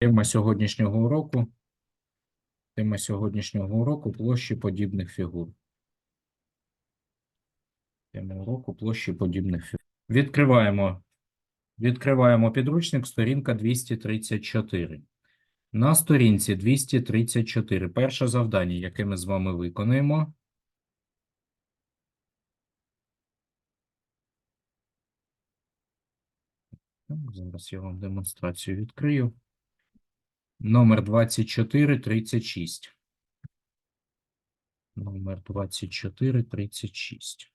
Тема сьогоднішнього уроку. Тема сьогоднішнього уроку площі подібних фігур. Тема уроку площі подібних фігур. Відкриваємо, відкриваємо підручник, сторінка 234. На сторінці 234. Перше завдання, яке ми з вами виконаємо. Зараз я вам демонстрацію відкрию. Номер 2436. Номер 2436.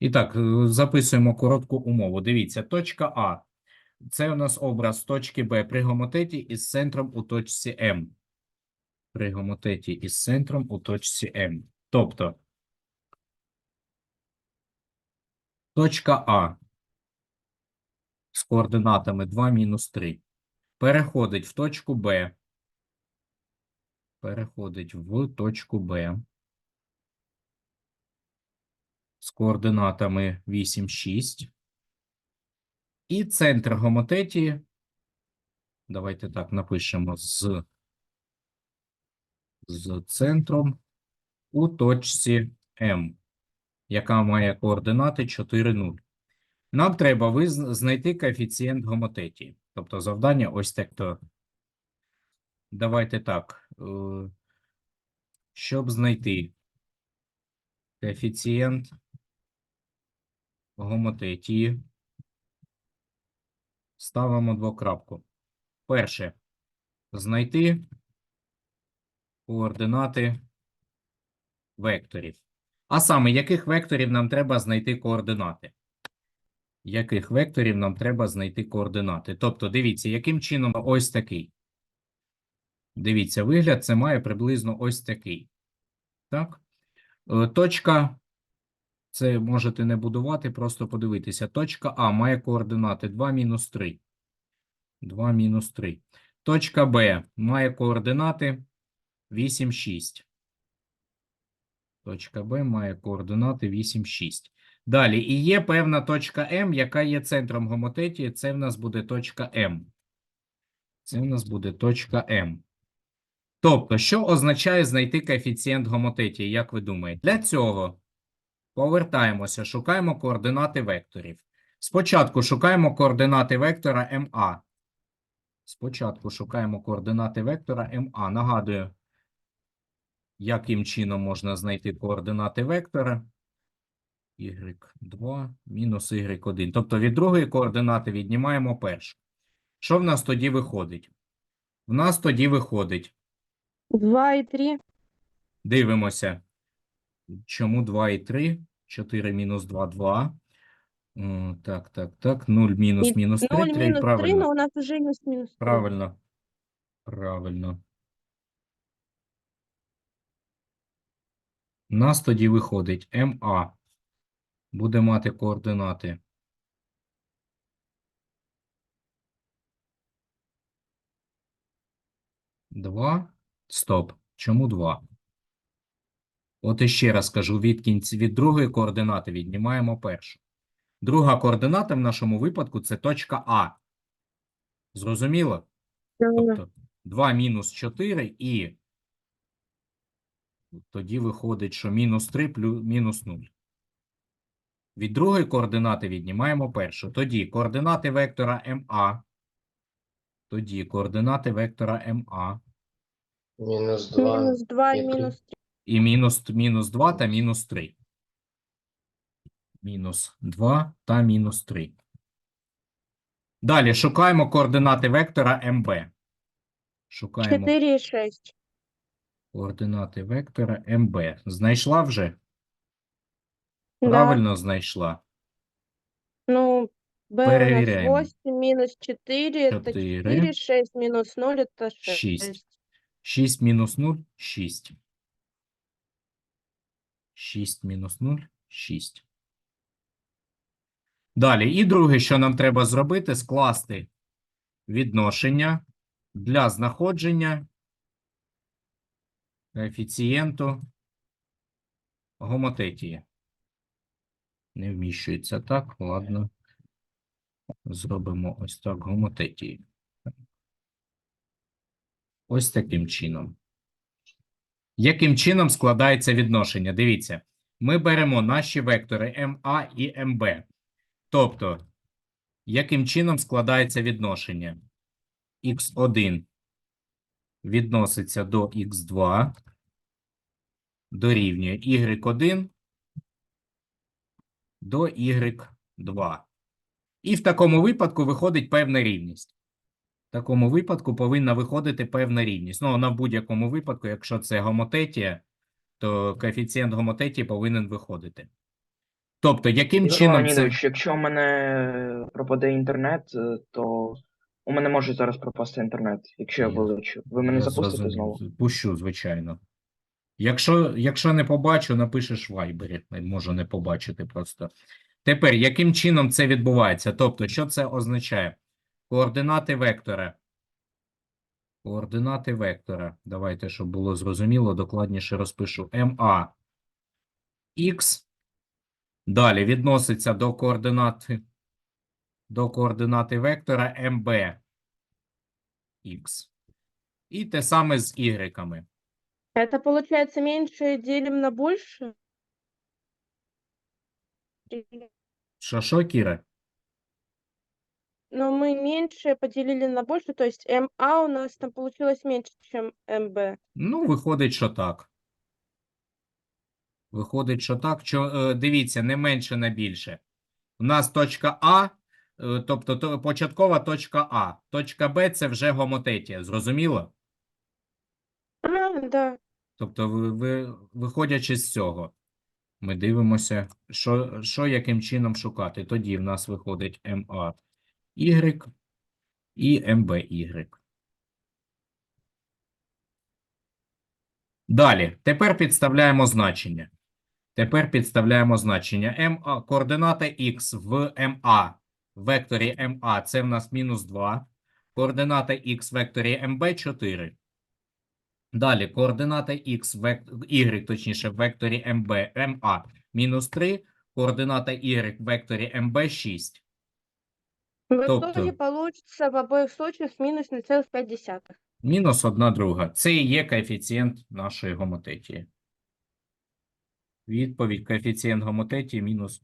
І так, е, записуємо коротку умову. Дивіться, точка А. Це у нас образ точки Б при гомотеті із центром у точці М. При гомотеті із центром у точці М. Тобто, точка А з координатами 2 мінус 3 переходить в точку Б. Переходить в точку Б з координатами 8, 6. І центр гомотетії, давайте так напишемо, з, з центром у точці М, яка має координати 4, 0. Нам треба знайти коефіцієнт гомотетії. Тобто завдання ось так. то. Давайте так. е, Щоб знайти коефіцієнт гомотетії, ставимо двокрапку. Перше. Знайти координати векторів. А саме, яких векторів нам треба знайти координати? Яких векторів нам треба знайти координати? Тобто, дивіться, яким чином ось такий. Дивіться, вигляд це має приблизно ось такий. Так? Е, Точка, це можете не будувати, просто подивитися. Точка А має координати 2 мінус 3. 2 мінус 3. Точка Б має координати 8, 6. Точка Б має координати 8, 6. Далі, і є певна точка М, яка є центром гомотетії. Це в нас буде точка М. Це в нас буде точка М. Тобто, що означає знайти коефіцієнт гомотетії, як ви думаєте? Для цього повертаємося, шукаємо координати векторів. Спочатку шукаємо координати вектора МА. Спочатку шукаємо координати вектора МА. Нагадую, яким чином можна знайти координати вектора. Y2 мінус y1. Тобто від другої координати віднімаємо першу. Що в нас тоді виходить? В нас тоді виходить. 2 и 3. Дивимося. Чому 2 і 3? 4 мінус 2 – 2. Так, так, так. 0 мінус мінус 3 – 0 3. 3, Правильно. но у нас уже есть минус 3. Правильно. Правильно. У нас тоді виходить МА. Буде мати координати. Два. Стоп. Чому два? От іще раз кажу, від кінці, від другої координати віднімаємо першу. Друга координата в нашому випадку це точка А. Зрозуміло? Тобто 2 мінус 4 і тоді виходить, що мінус 3 плюс мінус 0. Від другої координати віднімаємо першу. Тоді координати вектора МА. Тоді координати вектора МА. Мінус 2. Минус 2 и Який? минус 3. І мінус, мінус 2 та мінус 3. Мінус 2 та мінус 3. Далі шукаємо координати вектора МБ. Шукаємо 4 и 6. координати вектора МБ. Знайшла вже? Да. Правильно знайшла. Ну, у Проверяем. нас 8, минус 4, это 4. 4, 6 минус 0, это 6. Шесть. 6 мінус 0 – 6. 6 мінус 0 – 6. Далі. І друге, що нам треба зробити, скласти відношення для знаходження коефіцієнту гомотетії. Не вміщується так, ладно. Зробимо ось так гомотетії. Ось таким чином. Яким чином складається відношення? Дивіться, ми беремо наші вектори МА і МБ. Тобто, яким чином складається відношення? Х1 відноситься до Х2, дорівнює Y1 до Y2. І в такому випадку виходить певна рівність. В такому випадку повинна виходити певна рівність. Ну, на будь-якому випадку, якщо це гомотетія, то коефіцієнт гомотетії повинен виходити. Тобто, яким Ігор чином це... Якщо в мене пропаде інтернет, е, то у мене може зараз пропасти інтернет, якщо я вилечу. Ви мене запустите знову? Пущу, звичайно. Якщо, якщо не побачу, напишеш в Viber. Можу не побачити просто. Тепер, яким чином це відбувається? Тобто, що це означає? Координати вектора. Координати вектора. Давайте, щоб було зрозуміло, докладніше розпишу. МА Х. Далі відноситься до координати, до координати вектора МБ Х. І те саме з ігреками. Это получается меньше делим на больше? Що, що, Кіра? Но мы меньше поделили на больше, то есть МА у нас там получилось меньше, чем МБ. Ну, виходить, що так. Виходить, що так. Чо, е, дивіться, не менше на більше. У нас точка А, е, тобто то, початкова точка А. Точка Б це вже гомотетія. Зрозуміло? А, да. Тобто, ви, ви, виходячи з цього, ми дивимося, що, що яким чином шукати. Тоді в нас виходить МА Y і МБ Y. Далі, тепер підставляємо значення. Тепер підставляємо значення. МА, координата Х в МА, в векторі МА, це в нас мінус 2. Координата Х в векторі МБ 4. Далі, координата век... Y, точніше, в векторі МБ, МА, мінус 3. Координата Y в векторі МБ 6. В Тобто- итоге получится в обоих случаях минус 0,5. Мінус одна друга. Це і є коефіцієнт нашої гомотетії. Відповідь коефіцієнт гомотетії мінус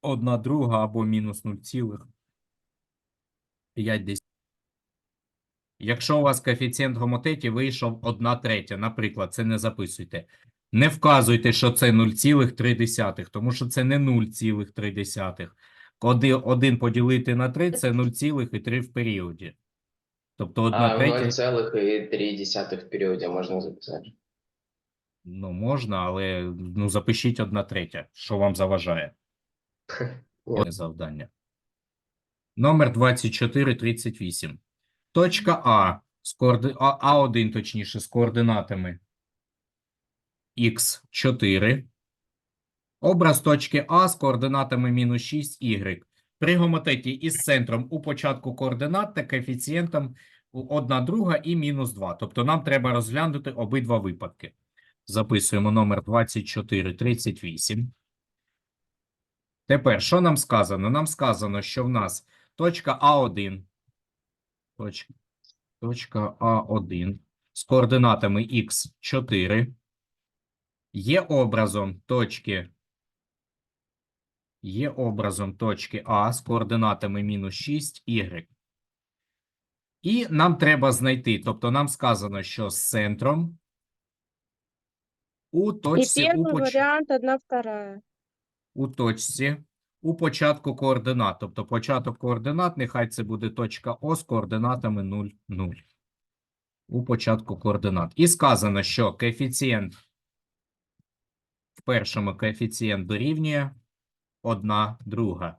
одна друга або мінус 0,5 десь. Якщо у вас коефіцієнт гомотетії вийшов 1 третя, наприклад, це не записуйте. Не вказуйте, що це 0,3, тому що це не 0,3. Коли 1 поділити на 3 – це 0,3 в періоді. Тобто 1 А третя. 0,3 в периоде можно записать. Ну, можна, але ну, запишіть одна третя, що вам заважає. Завдання. Номер 2438. Точка А, з коорди... А, А1, точніше, з координатами Х4. Образ точки А з координатами мінус 6, Y. При гомотеті із центром у початку координат та коефіцієнтом 1 друга і мінус 2. Тобто нам треба розглянути обидва випадки. Записуємо номер 2438. Тепер, що нам сказано? Нам сказано, що в нас точка А1, точка, точка А1 з координатами Х4 є образом точки, є образом точки А з координатами мінус 6, Y. І нам треба знайти, тобто нам сказано, що з центром у точці у первый поч... вариант, одна вторая. у точці у початку координат. Тобто початок координат, нехай це буде точка О з координатами 0, 0. У початку координат. І сказано, що коефіцієнт в першому коефіцієнт дорівнює 1 друга.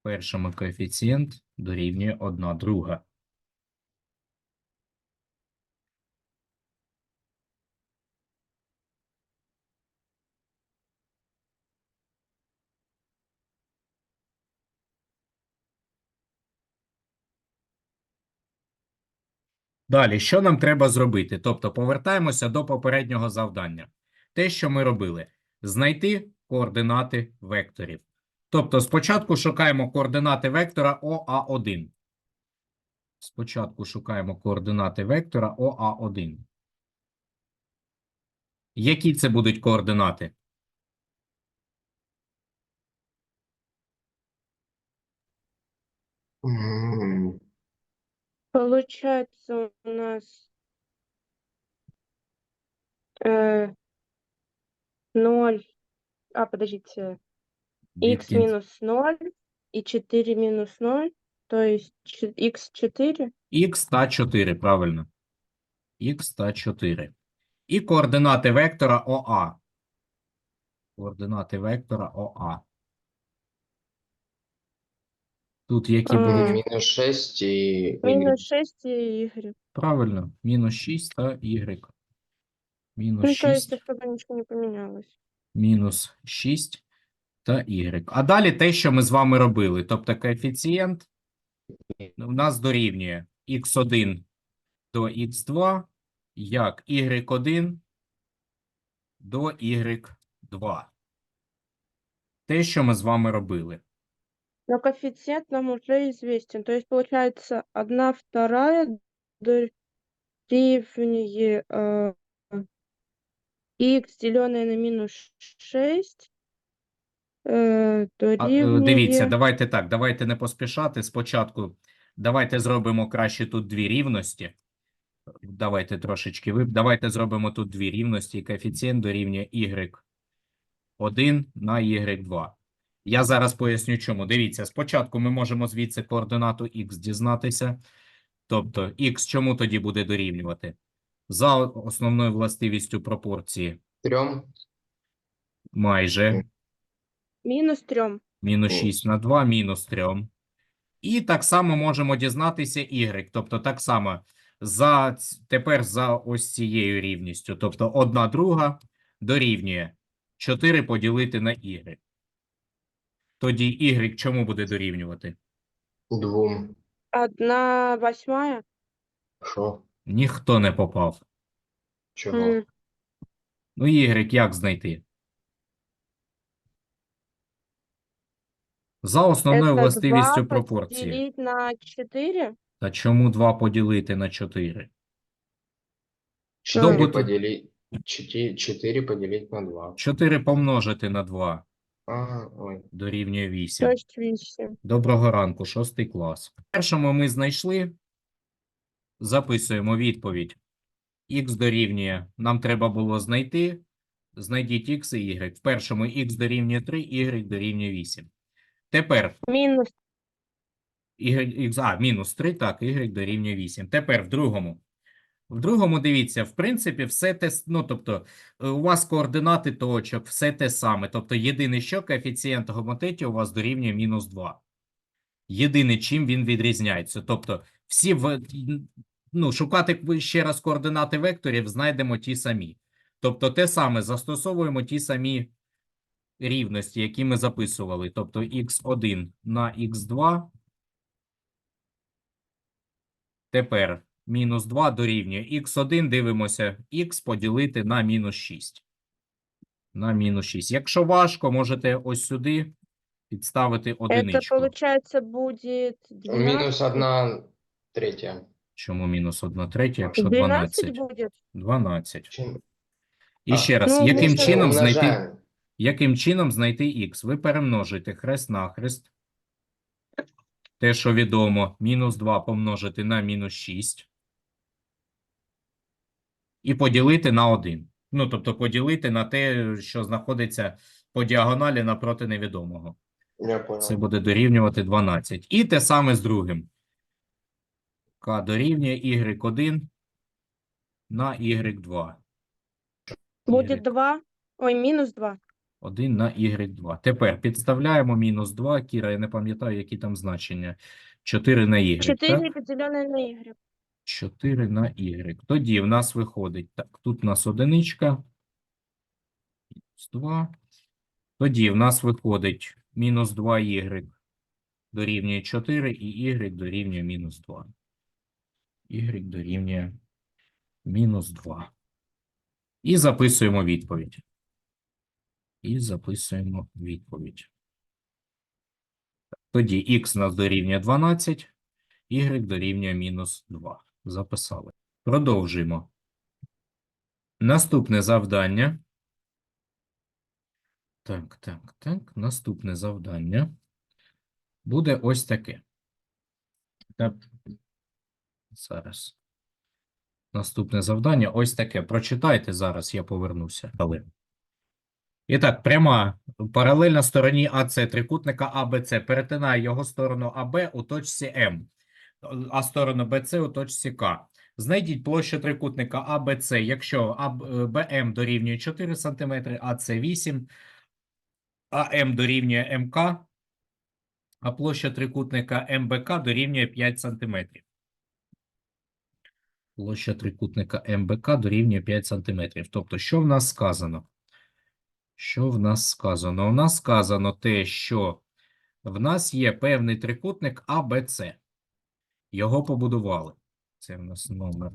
В першому коефіцієнт дорівнює 1 друга. Далі, що нам треба зробити? Тобто, повертаємося до попереднього завдання. Те, що ми робили: знайти координати векторів. Тобто спочатку шукаємо координати вектора ОА1. Спочатку шукаємо координати вектора ОА1. Які це будуть координати? М, Получается у нас э, 0, а, подождите, x минус 0 и 4 минус 0, то есть x 4. Х та 4, правильно. Х та 4. І координати вектора ОА. Координати вектора ОА. Тут які А, будуть? Минус 6 и Минус 6 и y. Правильно. Мінус 6 та y. Мінус Ну, то есть 6, особо ничего не поменялось. мінус 6 та y. А далі те, що ми з вами робили. Тобто коефіцієнт у нас дорівнює x1 до x2, як y1 до y2. Те, що ми з вами робили. Но коэффициент нам уже известен. То есть получается 1 вторая дорівнює э, x деленное на минус 6 э, А, е, дорівнює... Дивіться, давайте так, давайте не поспішати. Спочатку давайте зробимо краще тут дві рівності. Давайте трошечки вип. Давайте зробимо тут дві рівності. і Коефіцієнт дорівнює y1 на y2. Я зараз поясню чому. Дивіться, спочатку ми можемо звідси координату x дізнатися. Тобто x чому тоді буде дорівнювати? За основною властивістю пропорції трем. майже. Мінус 3. Мінус О. 6 на 2, мінус 3. І так само можемо дізнатися y. Тобто так само за, тепер за ось цією рівністю. Тобто 1 друга дорівнює 4 поділити на y. Тоді y чому буде дорівнювати? Двум. 1 восьмая. Шо? Ніхто не попав. Чего? М, Ну, y як знайти? За основною Это властивістю 2 пропорції. поделить на 4. Та чому 2 поділити на 4? Четыре Добут- поделить. Четыре, четыре поделить на два. 4 помножити на 2 А, ой. дорівнює 8. То есть 8. Доброго ранку, шостий клас. В першому ми знайшли. Записуємо відповідь. Х дорівнює. Нам треба було знайти. Знайдіть х і y. В першому х дорівнює 3, y дорівнює 8. Тепер Минус y, а, мінус 3, так, y дорівнює 8. Тепер в другому. В другому, дивіться, в принципі, все те, ну, тобто, е, у вас координати точок, все те саме. Тобто, єдине, що коефіцієнт гомотеті у вас дорівнює мінус 2. Єдине, чим він відрізняється. Тобто, всі в, ну, шукати ще раз координати векторів, знайдемо ті самі. Тобто, те саме, застосовуємо ті самі рівності, які ми записували. Тобто, x1 на x2 Тепер мінус 2 дорівнює х1, дивимося, х поділити на мінус 6. На мінус 6. Якщо важко, можете ось сюди підставити это одиничку. получается будет 12. Минус одна третья. Чому мінус 1 третя, якщо 12 12? будет. 12. Чем? І А, ще раз, ну, яким ми чином знайти, Умножаем. яким чином знайти х? Ви перемножуєте хрест на хрест. Те, що відомо, мінус 2 помножити на мінус 6. І поділити на 1. Ну, тобто поділити на те, що знаходиться по діагоналі напроти невідомого. Я понял. Це буде дорівнювати 12. І те саме з другим. К дорівнює y1 на y2. Будет 2. Ой, минус 2. 1 на y2. Тепер підставляємо мінус 2. Кіра, я не пам'ятаю, які там значення. 4 на y, 4 так? поделенное на y. 4 на y. Тоді в нас виходить, так, тут у нас одиничка. Мінус 2. Тоді в нас виходить мінус 2y дорівнює 4 і y дорівнює мінус 2. y дорівнює мінус 2. І записуємо відповідь. І записуємо відповідь. Тоді х нас дорівнює 12, y дорівнює мінус 2. Записали. Продовжуємо. Наступне завдання. Так, так, так. Наступне завдання буде ось таке. Так. Зараз. Наступне завдання ось таке. Прочитайте зараз, я повернуся. Але. І так, пряма паралельна стороні АЦ трикутника АБЦ перетинає його сторону АБ у точці М, а сторону БЦ у точці К. Знайдіть площу трикутника АБЦ, якщо е, БМ дорівнює 4 см, АЦ 8, АМ дорівнює МК, а площа трикутника МБК дорівнює 5 см. Площа трикутника МБК дорівнює 5 см. Тобто, що в нас сказано? Що в нас сказано? У нас сказано те, що в нас є певний трикутник АБЦ. Його побудували. Це в нас номер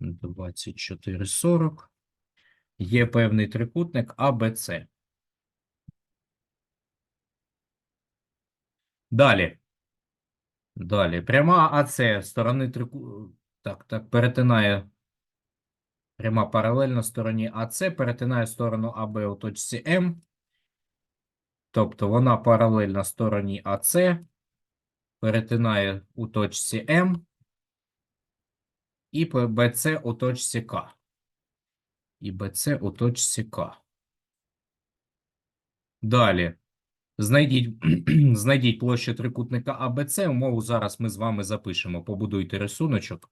2440. Є певний трикутник АБЦ. Далі. Далі. Пряма АЦ сторони трику... Так, так, перетинає пряма паралельно стороні АЦ, перетинає сторону АБ у точці М. Тобто вона паралельна стороні АЦ, перетинає у точці М і БЦ у точці К. І БЦ у точці К. Далі. Знайдіть, знайдіть площу трикутника АБЦ. Умову зараз ми з вами запишемо. Побудуйте рисуночок.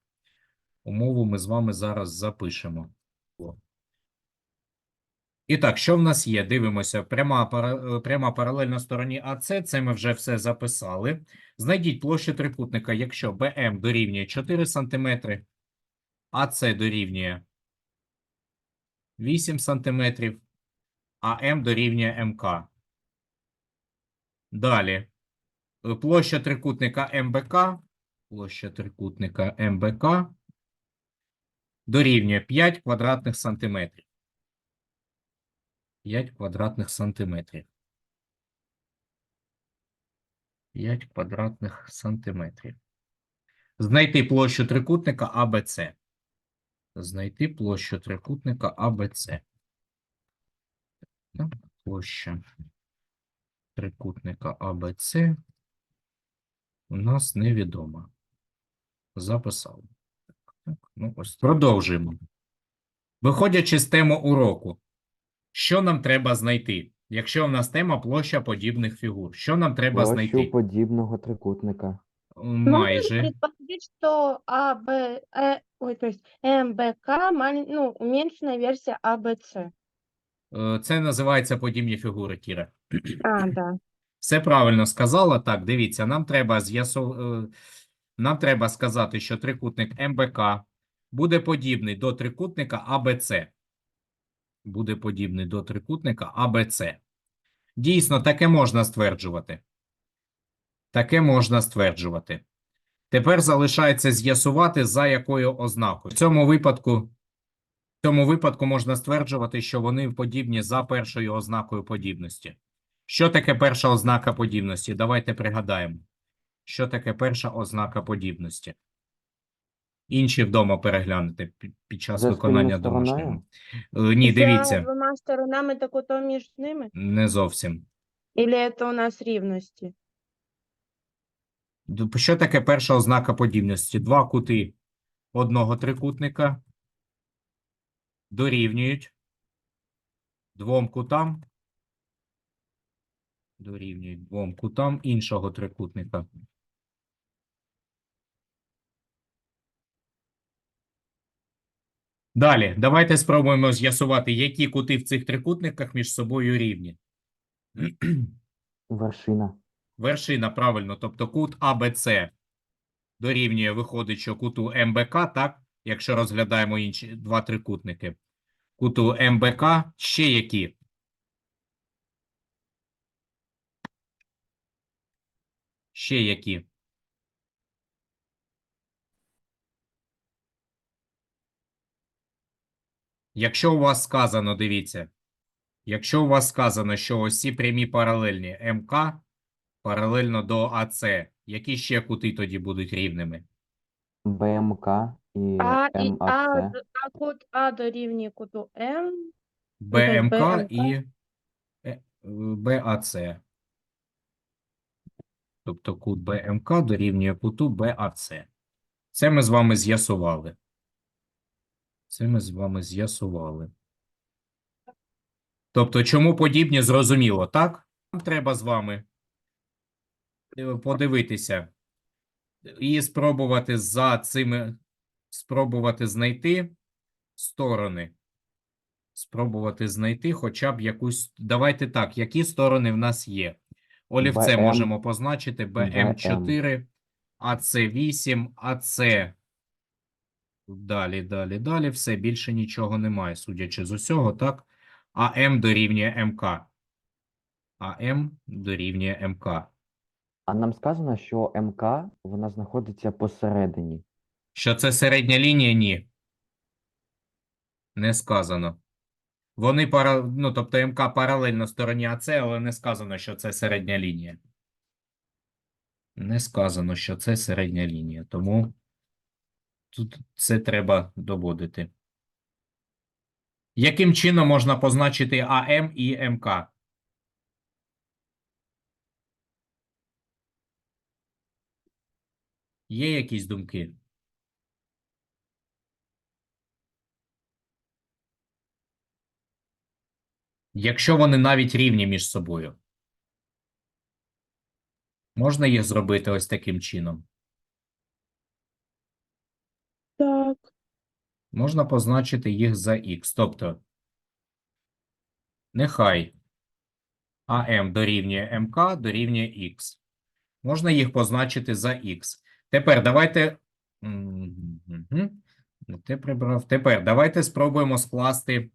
Умову ми з вами зараз запишемо. І так, що в нас є? Дивимося. Пряма, е, пряма паралельна стороні АЦ. Це ми вже все записали. Знайдіть площу трикутника, якщо БМ дорівнює 4 см, АЦ дорівнює 8 см, а М дорівнює МК. Далі. Площа трикутника МБК. Площа трикутника МБК дорівнює 5 квадратних сантиметрів. 5 квадратних сантиметрів. 5 квадратних сантиметрів. Знайти площу трикутника АБЦ. Знайти площу трикутника АБЦ. Площа трикутника АБЦ у нас невідома. Записали. Так, так, ну ось продовжуємо. Виходячи з теми уроку, що нам треба знайти? Якщо в нас тема площа подібних фігур, що нам треба Площу знайти? подібного трикутника. Майже. предположить, что А, Б, Э, ой, то есть МБК, малень- ну, уменьшенная версия АБЦ. Е, Це називається подібні фігури, Кіра. А, да. Все правильно сказала. Так, дивіться, нам треба з'ясу... е, нам треба сказати, що трикутник МБК буде подібний до трикутника АБЦ. Буде подібний до трикутника АБЦ. Дійсно, таке можна стверджувати. Таке можна стверджувати. Тепер залишається з'ясувати, за якою ознакою. В цьому випадку, в цьому випадку можна стверджувати, що вони подібні за першою ознакою подібності. Що таке перша ознака подібності? Давайте пригадаємо. Що таке перша ознака подібності? Інші вдома переглянути під час За виконання спільною домашнього. Е, Ні, За дивіться, двома сторонами, так кутом між ними? не зовсім. Или это у нас рівності? Д- Що таке перша ознака подібності? Два кути одного трикутника дорівнюють двом кутам дорівнюють двом кутам іншого трикутника. Далі, давайте спробуємо з'ясувати, які кути в цих трикутниках між собою рівні. Вершина. Вершина, правильно, тобто кут АБЦ дорівнює, виходить, що куту МБК, так? Якщо розглядаємо інші два трикутники. Куту МБК ще які? Ще які? Якщо у вас сказано, дивіться, якщо у вас сказано, що ось ці прямі паралельні МК паралельно до АЦ. Які ще кути тоді будуть рівними? БМК і А і А, д- а кут А дорівнює куту М. БМК БМК. і е, БАЦ. Тобто кут БМК дорівнює куту БАЦ. Це ми з вами з'ясували. Це ми з вами з'ясували. Тобто, чому подібні, зрозуміло, так? Нам треба з вами подивитися і спробувати за цими, спробувати знайти сторони. Спробувати знайти хоча б якусь. Давайте так, які сторони в нас є? Олівце БМ. можемо позначити БМ4, АЦ8, АЦ. Далі, далі, далі. Все, більше нічого немає, судячи з усього, так? АМ дорівнює МК. АМ дорівнює МК. А нам сказано, що МК вона знаходиться посередині. Що це середня лінія? Ні. Не сказано. Вони пара... ну, тобто МК паралельно стороні АЦ, але не сказано, що це середня лінія. Не сказано, що це середня лінія. Тому тут це треба доводити. Яким чином можна позначити АМ і МК? Є якісь думки? Якщо вони навіть рівні між собою. Можна їх зробити ось таким чином. Так. Можна позначити їх за х. Тобто, нехай АМ дорівнює МК дорівнює х. Можна їх позначити за х. Тепер давайте. Мгм. Те прибрав. Тепер давайте спробуємо скласти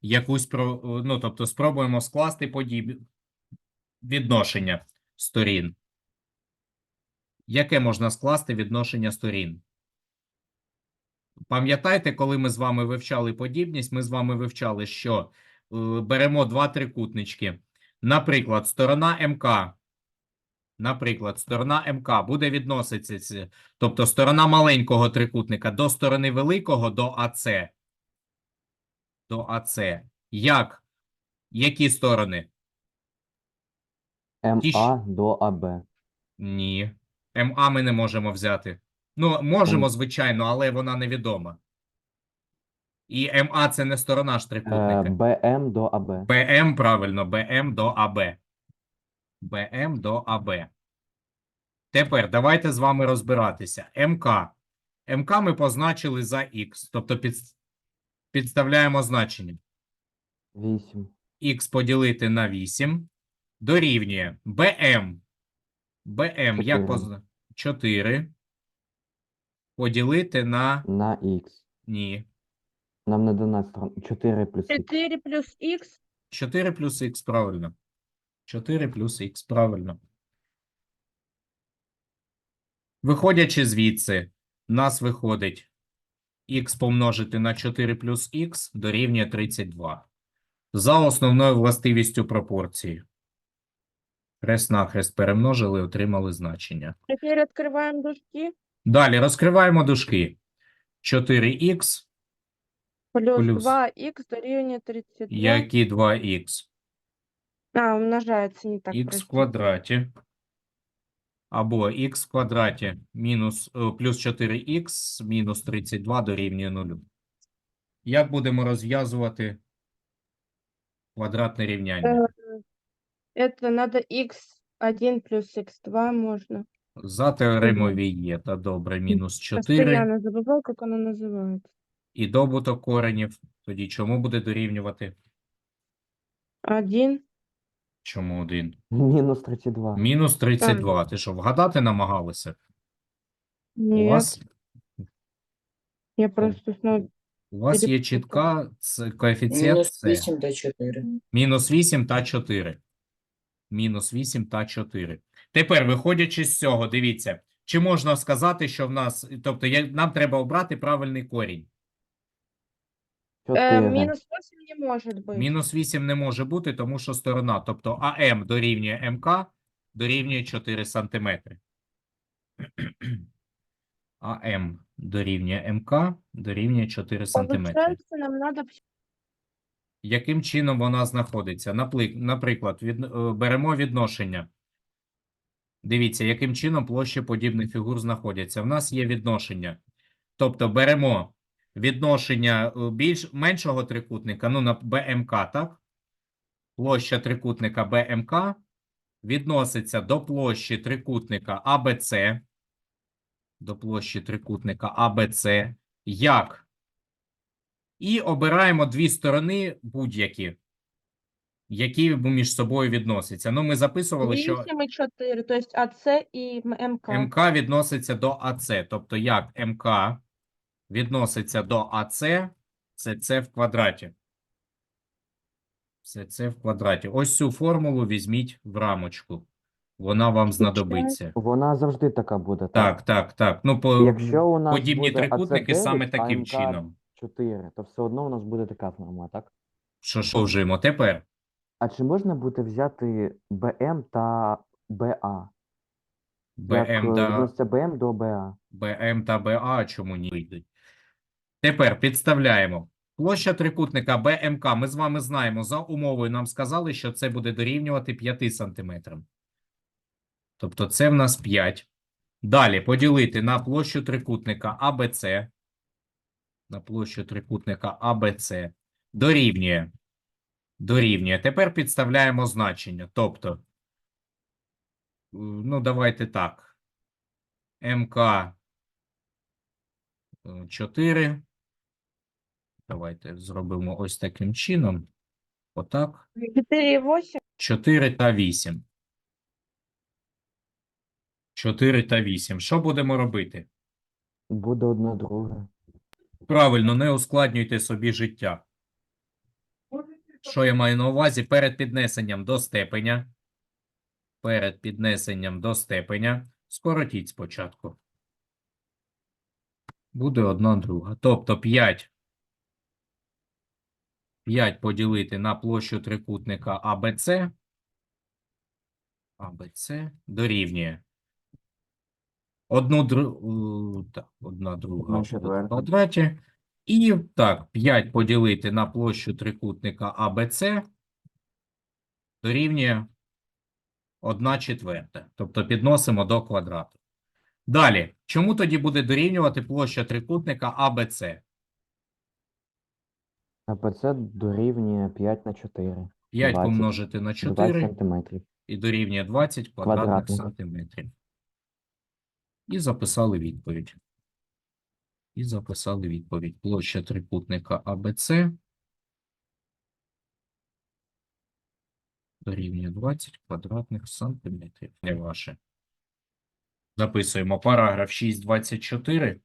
якусь. Ну, тобто, спробуємо скласти подіб... відношення сторін. Яке можна скласти відношення сторін? Пам'ятаєте, коли ми з вами вивчали подібність, ми з вами вивчали, що е, беремо два трикутнички. Наприклад, сторона МК. Наприклад, сторона МК буде відноситися, тобто сторона маленького трикутника до сторони великого до АЦ. До АЦ. Як? Які сторони? Ті ж- до АБ. Ні. МА ми не можемо взяти. Ну, можемо, звичайно, але вона невідома. І МА це не сторона ж Е. БМ до АБ. БМ, правильно, БМ до АБ. БМ до АБ. Тепер давайте з вами розбиратися. МК. МК ми позначили за Х, тобто під, підставляємо значення. 8. Х поділити на 8 дорівнює БМ. БМ як Чотири. позна... 4 поділити на На Х. ні. Нам не дана сторона. 4 плюс Х. 4 плюс Х. 4 плюс х, правильно. 4 плюс х, правильно. Виходячи звідси, в нас виходить х помножити на 4 плюс х дорівнює 32. За основною властивістю пропорції. Хрест-нахрест перемножили, отримали значення. Теперь открываем дужки. Далі розкриваємо дужки. 4х, Плюс, Плюс. 2х дорівнює 32. які 2х. А, умножается не так. х в квадраті або х в квадраті мінус, е, плюс 4х мінус 32 дорівнює 0. Як будемо розв'язувати квадратне рівняння? Это надо x1 плюс x2 можно. За теоремою Вієта, добре, мінус 4 Постоянно забывал, как оно называется. і добуток коренів. Тоді чому буде дорівнювати? 1. Чому 1? Мінус 32. Мінус 32. Ти що, вгадати намагалися? У вас, я просто снова... у вас є чітка ц- коефіцієнт Мінус С. 8 та 4. Мінус 8 та 4. Мінус 8 та 4. Тепер, виходячи з цього, дивіться, чи можна сказати, що в нас, тобто я, нам треба обрати правильний корінь. 4. Э, 8 не может быть. Мінус 8 не може бути, тому що сторона, тобто АМ дорівнює МК, дорівнює 4 сантиметри. А М дорівнює МК дорівнює 4 сантиметри. Нам надо Яким чином вона знаходиться? Наприклад, від, е, беремо відношення. Дивіться, яким чином площі подібних фігур знаходяться. В нас є відношення. Тобто беремо відношення е, більш меншого трикутника, ну на БМК, так? Площа трикутника БМК відноситься до площі трикутника АБЦ, до площі трикутника АБЦ, як і обираємо дві сторони будь-які, які між собою відносяться. Ну, ми записували, що 8 и 4, то есть АЦ и М- МК. МК відноситься до АЦ. Тобто, як МК відноситься до АЦ, це це в квадраті. Це це в квадраті. Ось цю формулу візьміть в рамочку. Вона вам знадобиться. Вона завжди така буде, Так, так, так. Ну, по, Якщо у нас подібні буде трикутники АЦ9, саме таким чином. 4, то все одно у нас буде така форма, так? Що що вжимо тепер? А чи можна буде взяти БМ та БА? Е, БМ та відноситься БМ до БА? БМ та БА чому не вийдуть? Тепер підставляємо. Площа трикутника БМК. Ми з вами знаємо, за умовою нам сказали, що це буде дорівнювати 5 сантиметрам. Тобто це в нас 5. Далі поділити на площу трикутника АБЦ. На площу трикутника АБЦ. Дорівнює. Дорівнює. Тепер підставляємо значення. Тобто, е, ну, давайте так. МК 4. Давайте зробимо ось таким чином. Отак. 4 и 8. 4 та 8. 4 та 8. Що будемо робити? Буде одна друге. Правильно, не ускладнюйте собі життя. Що я маю на увазі? Перед піднесенням до степеня. Перед піднесенням до степеня. Скоротіть спочатку. Буде одна друга. Тобто 5. 5 поділити на площу трикутника АБЦ. АБЦ дорівнює. Одну дру... так, одна друга в квадраті. І так, 5 поділити на площу трикутника АБЦ дорівнює 1 четверта. Тобто підносимо до квадрату. Далі, чому тоді буде дорівнювати площа трикутника АБЦ? АПЦ дорівнює 5 на 4. 5 20. помножити на 4 сантиметрів. і дорівнює 20 квадратних Квадратних. сантиметрів. І записали відповідь. І записали відповідь. Площа трикутника АБЦ дорівнює 20 квадратних сантиметрів. Не ваше. Записуємо параграф 6.24,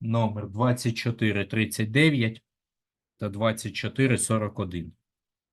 номер 2439 та 2441.